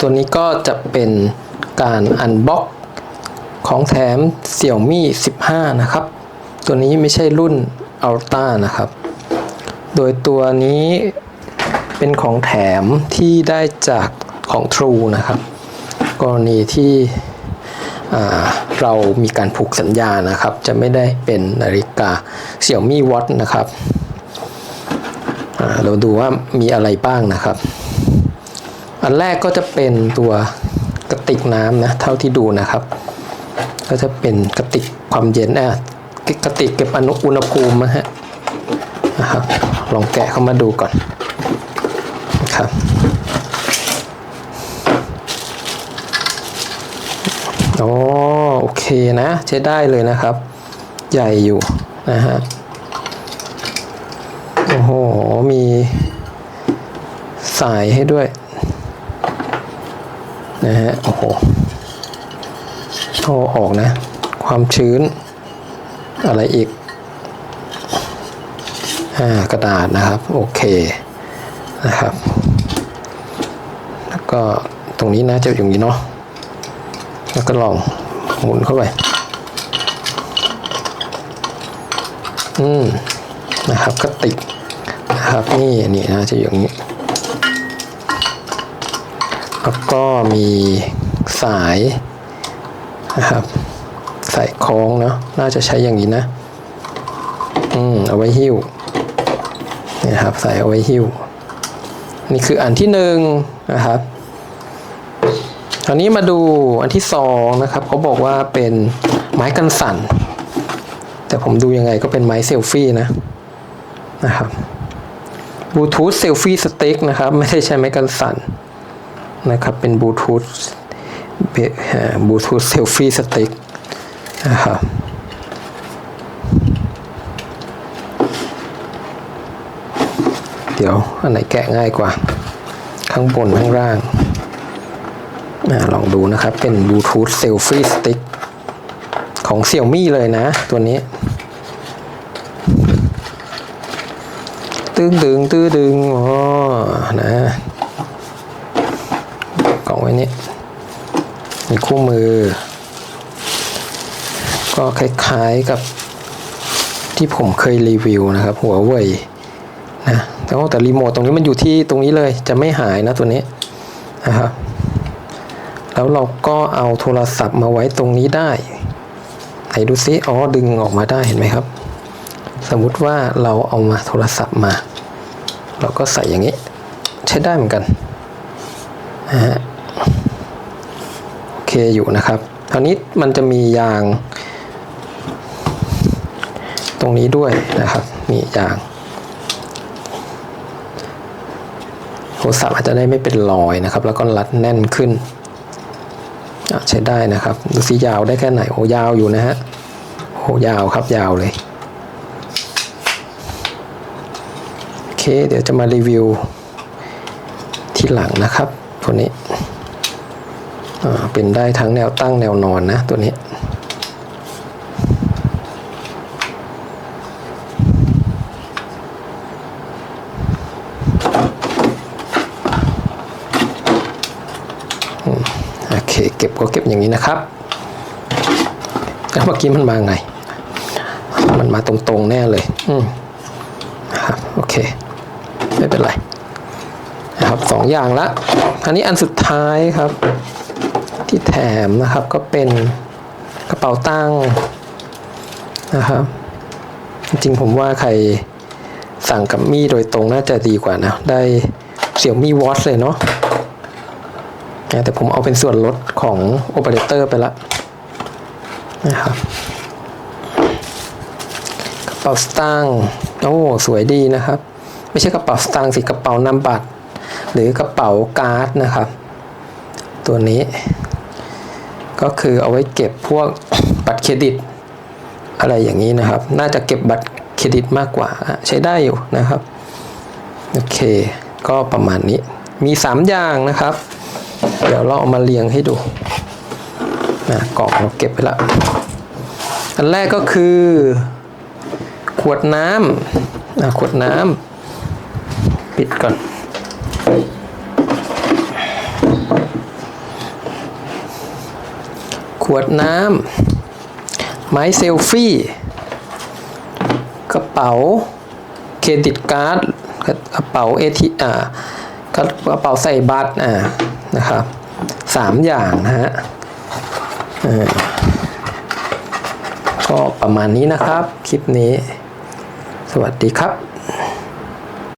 ตัวนี้ก็จะเป็นการอันบ็อกของแถม Xiaomi 15 นะครับ ตัวนี้ไม่ใช่รุ่น Ultra นะครับ โดยตัวนี้เป็นของแถมที่ได้จากของ True นะครับ กรณีที่เรามีการผูกสัญญานะครับ จะไม่ได้เป็นนาฬิกา Xiaomi Watch นะครับ เราดูว่ามีอะไรบ้างนะครับ อันแรกก็จะเป็นตัวกระติกน้ำนะเท่าที่ดูนะครับ ก็จะเป็นกระติกความเย็นอะกระติกเก็บอนุอุณหภูมินะฮะนะครับลองแกะเข้ามาดูก่อนครับอ๋อโอเคนะใช้ได้เลยนะครับ ใหญ่อยู่นะฮะโอ้โห มีสายให้ด้วย นะฮะโอ้โหท่อออกนะ ความชื้น อะไรอีกอ่ากระดาษนะครับ โอเคนะครับ แล้วก็ตรงนี้นะจะอย่างนี้เนาะแล้วก็ลองหมุนเข้าไปอืมนะครับก็ติดนะครับนี่นี่นะจะอย่างนี้ แล้วก็มีสายนะครับ สายคล้องเนาะน่าจะใช้อย่างนี้นะ อืมเอาไว้หิ้วนี่นะครับใส่เอาไว้หิ้ว นี่คืออันที่หนึ่งนะครับตอนนี้มาดูอันที่สองนะครับเขาบอกว่าเป็นไม้กันสั่น แต่ผมดูยังไงก็เป็นไม้เซลฟี่นะนะครับบลูทูธเซลฟี่สติ๊กนะครับ ไม่ได้ใช้ไม้กันสั่น นะครับ เป็นบลูทูธบลูทูธเซลฟี่สติ๊กนะครับเดี๋ยวอันไหนแกะง่ายกว่า ข้างบนข้างล่างอะลองดูนะครับ เป็นบลูทูธเซลฟี่สติ๊กของ Xiaomi เลยนะ ตัวนี้ ตึงดึงตื้อดึงอ๋อนะ ว้นี่มีคู่มือ ก็คล้ายๆกับที่ผมเคยรีวิวนะครับ หัวเว่ยนะแต่แต่รีโมทตรงนี้มันอยู่ที่ตรงนี้เลยจะไม่หายนะตัวนี้นะครับแล้วเราก็เอาโทรศัพท์มาไว้ตรงนี้ได้ไหนดูซิอ๋อดึงออกมาได้เห็นไหมครับ สมมุติว่าเราเอามาโทรศัพท์มา เราก็ใส่อย่างนี้ ใช้ได้เหมือนกันนะฮะ อเคอยู่นะครับคราวนี้มันจะมียาง ตรงนี้ด้วยนะครับ มียางโทรศัพท์อาจจะได้ไม่เป็นรอยนะครับ แล้วก็รัดแน่นขึ้นใช้ได้นะครับ ดูสิยาวได้แค่ไหน โอ้ยาวอยู่นะฮะ โอ้ยาวครับยาวเลย โอเค เดี๋ยวจะมารีวิวที่หลังนะครับตัวนี้ เป็นได้ทั้งแนวตั้งแนวนอนนะตัวนี้อืมโอเคเก็บก็เก็บอย่างนี้นะครับแล้วเมื่อกี้มันมาไง มันมาตรงๆแน่เลย อืมครับโอเค ไม่เป็นไรนะครับสองอย่างละ อันนี้อันสุดท้ายครับ ที่แถมนะครับก็เป็นกระเป๋าตังค์นะครับ จริงผมว่าใครสั่งกับมี่โดยตรงน่าจะดีกว่านะ ได้เสี่ยวมี่วอชเลยเนาะแต่ผมเอาเป็นส่วนลดของโอเปอเรเตอร์ไปละนะครับกระเป๋าสตางค์โอ้สวยดีนะครับ ไม่ใช่กระเป๋าสตางค์สิกระเป๋านำบัตร หรือกระเป๋าการ์ดนะครับ ตัวนี้ ก็คือเอาไว้เก็บพวกบัตรเครดิต อะไรอย่างนี้นะครับ น่าจะเก็บบัตรเครดิตมากกว่าใช้ได้อยู่นะครับโอเค ก็ประมาณนี้มี 3 อย่างนะครับ เดี๋ยวเราเอามาเรียงให้ดูนะกล่องเราเก็บไปละอันแรกก็คือ ขวดน้ำอะขวดน้ำปิดก่อน ขวดน้ำไม้เซลฟี่ กระเป๋าเครดิตการ์ดกระเป๋าเอทีอ่ากระเป๋าใส่บัตรอ่านะครับสามอย่างนะฮะก็ประมาณนี้นะครับ คลิปนี้ สวัสดีครับ